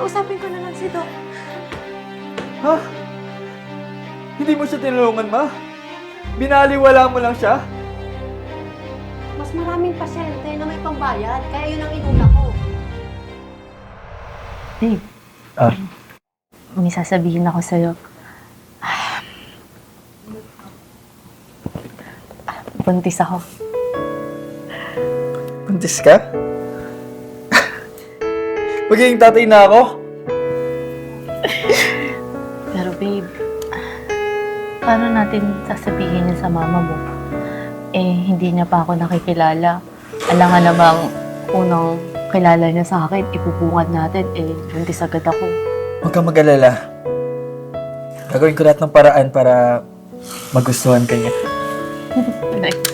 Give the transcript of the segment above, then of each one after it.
Kausapin ko na lang si Doc. Ha? Hindi mo siya tinulungan, ma? Binaliwala mo lang siya? Mas maraming pasyente na may pambayad, kaya yun ang inuna ko. Babe, Ah, may sasabihin ako sa'yo. Ah, Buntis ako. buntis ka? Magiging tatay na ako? Pero babe, paano natin sasabihin yun sa mama mo? Eh, hindi niya pa ako nakikilala. Alangan namang unang kilala niya sa akin, ipupungad natin, eh, buntis agad ako. Huwag kang mag-alala. Gagawin ko lahat ng paraan para magustuhan ka niya. Like,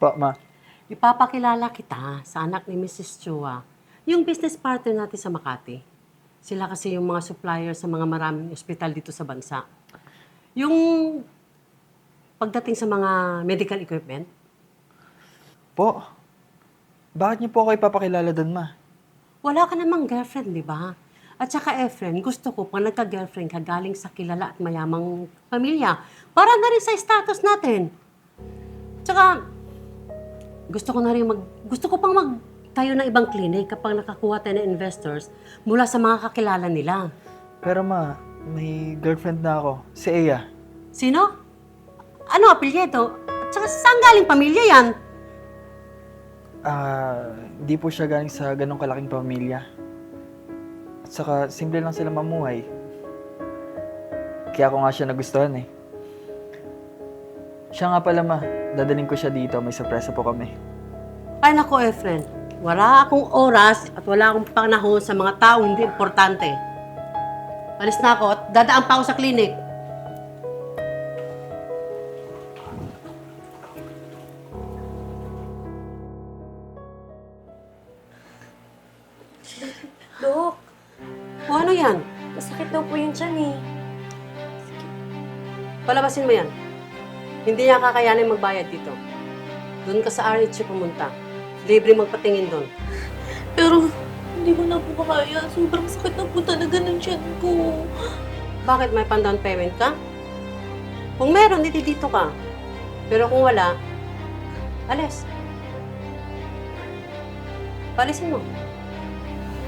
Pa, ma. ipapakilala kita sa anak ni Mrs. Chua, yung business partner natin sa Makati. Sila kasi yung mga supplier sa mga maraming ospital dito sa bansa. Yung pagdating sa mga medical equipment, Po, bakit niyo po ako ipapakilala doon, ma? wala ka namang girlfriend, di ba? At saka, Efren, gusto ko pag nagka-girlfriend ka galing sa kilala at mayamang pamilya, para na rin sa status natin. Tsaka, gusto ko na rin mag... Gusto ko pang mag tayo ng ibang clinic kapag nakakuha tayo ng investors mula sa mga kakilala nila. Pero ma, may girlfriend na ako. Si Ea. Sino? Ano apelyido? At saka saan galing pamilya yan? Ah, di po siya galing sa ganong kalaking pamilya. At saka, simple lang sila mamuhay. Kaya ako nga siya nagustuhan eh. Siya nga pala ma, dadaling ko siya dito. May sorpresa po kami. Ay nako, Efren. Wala akong oras at wala akong panahon sa mga taong hindi importante. Alis na ako at dadaan pa ako sa clinic. Dok, O ano yan? masakit daw po yung tiyan eh. Palabasin mo yan. Hindi niya kakayanin magbayad dito. Doon ka sa RH pumunta. Libre magpatingin doon. Pero hindi ko na po kaya. Sobrang sakit na po talaga ng tiyan ko. Bakit may pan-down payment ka? Kung meron, dito dito ka. Pero kung wala, alis. Palisin mo.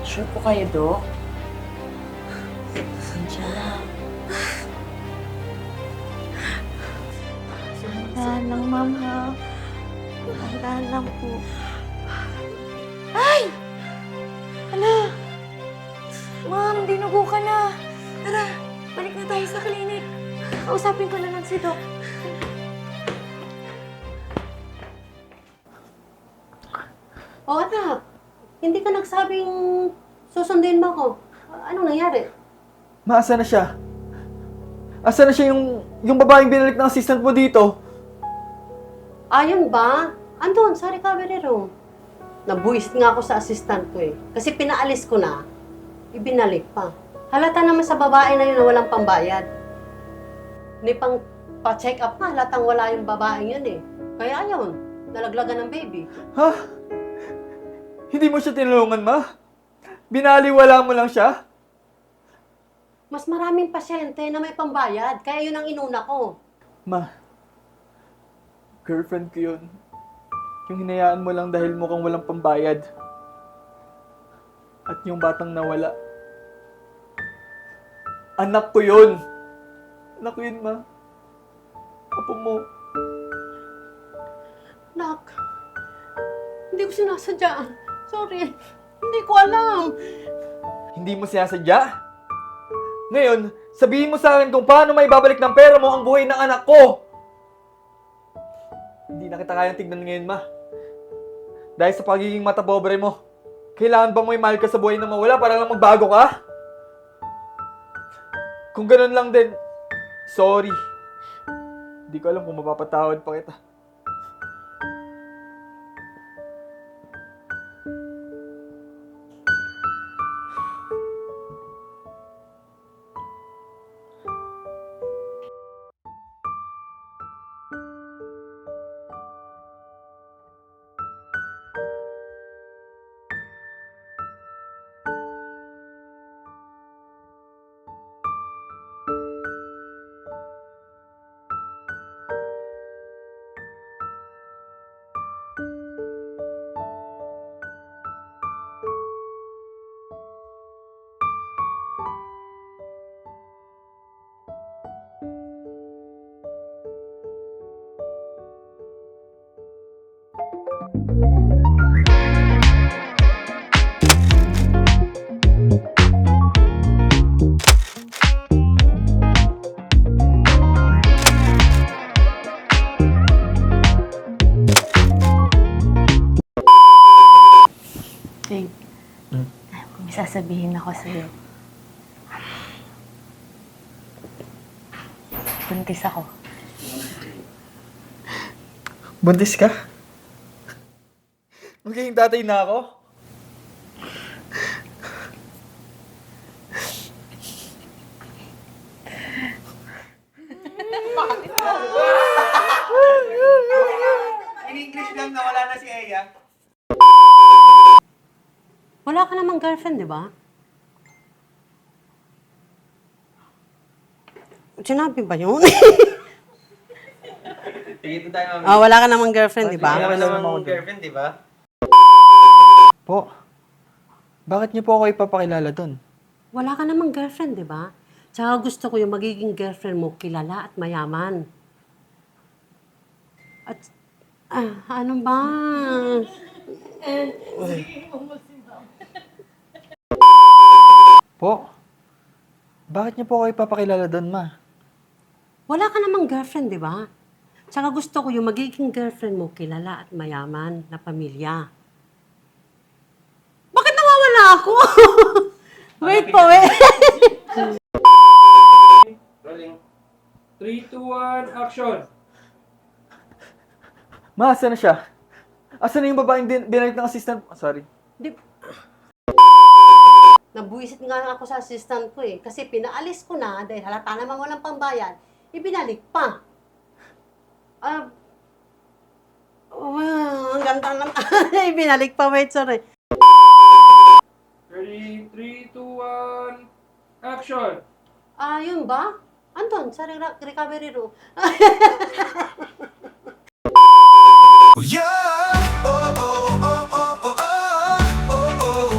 sure po kayo, Dok? Sensya na. Dahan lang, ma'am, ha? Dahan lang po. Ay! Ala! Ma'am, dinugo ka na. Tara, balik na tayo sa klinik. Kausapin ko na lang si Doc. O anak, hindi ka nagsabing susundin mo ako. Anong nangyari? Ma, asa na siya? Asa na siya yung, yung babaeng binalik ng assistant mo dito? Ayun ba? Andun, sa recovery room. Nabuwis nga ako sa assistant ko eh. Kasi pinaalis ko na, ibinalik pa. Halata naman sa babae na yun na walang pambayad. Ni pang pa-check up nga, halatang wala yung babaeng yun eh. Kaya ayun, nalaglagan ng baby. Ha? Hindi mo siya tinulungan, ma? Binaliwala mo lang siya? Mas maraming pasyente na may pambayad, kaya yun ang inuna ko. Ma, girlfriend ko yun. Yung hinayaan mo lang dahil mukhang walang pambayad. At yung batang nawala. Anak ko yun. Anak ko yun, ma. Apo mo. Nak, hindi ko sinasadya. Sorry, hindi ko alam. Hindi mo sinasadya? Ngayon, sabihin mo sa akin kung paano may babalik ng pera mo ang buhay ng anak ko. Na kita kayang tignan ngayon, ma. Dahil sa pagiging matapobre mo, kailangan bang may mahal ka sa buhay na mawala para lang magbago ka? Kung ganun lang din, sorry. Hindi ko alam kung mapapatawad pa kita. Sasabihin ako sa'yo. Buntis ako. Buntis ka? Magiging tatay na ako? In English lang na wala na si Eya. Wala ka namang girlfriend, di ba? Sinabi ba yun? Sige, ito tayo, mami. Ah, wala ka namang girlfriend, di ba? Wala wala naman namang ako dun. girlfriend, di ba? Po, bakit niyo po ako ipapakilala dun? Wala ka namang girlfriend, di ba? Tsaka gusto ko yung magiging girlfriend mo kilala at mayaman. At, ah, ano ba? Po, bakit niyo po ako ipapakilala dun, ma? Wala ka namang girlfriend, di ba? Tsaka gusto ko yung magiging girlfriend mo kilala at mayaman na pamilya. Bakit nawawala ako? wait po, wait. Rolling. 3, 2, 1, action! Ma, asan na siya? Asan na yung babaeng din binalik ng assistant? Ah, sorry. Di... Nabuisit nga ako sa assistant ko eh. Kasi pinaalis ko na dahil halata naman walang pambayad. Ibinalik pa. Ah... wow, ang ganda lang. Ibinalik pa. Wait, sorry. Ready? 3, 2, 1, action! Ah, yun ba? Andun, sa re- recovery room.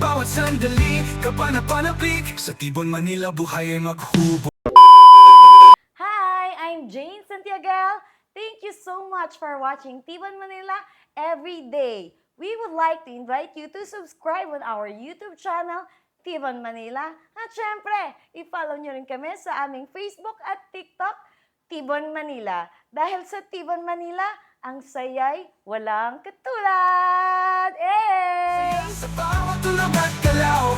Bawat sandali, kapanapanabik Sa Tibon, Manila, buhay ay maghubo Hi, I'm Jane Santiago. Thank you so much for watching Tibon Manila every day. We would like to invite you to subscribe on our YouTube channel, Tibon Manila. At syempre, i-follow nyo rin kami sa aming Facebook at TikTok, Tibon Manila. Dahil sa Tibon Manila, ang sayay walang katulad! Eh! Sa bawat tulog at galaw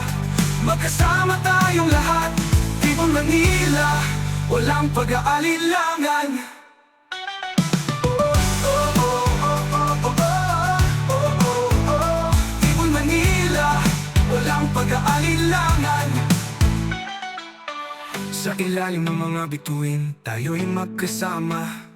Magkasama tayong lahat Tibon, Manila Walang pag-aalilangan pag-aalilangan Sa ilalim ng mga bituin Tayo'y magkasama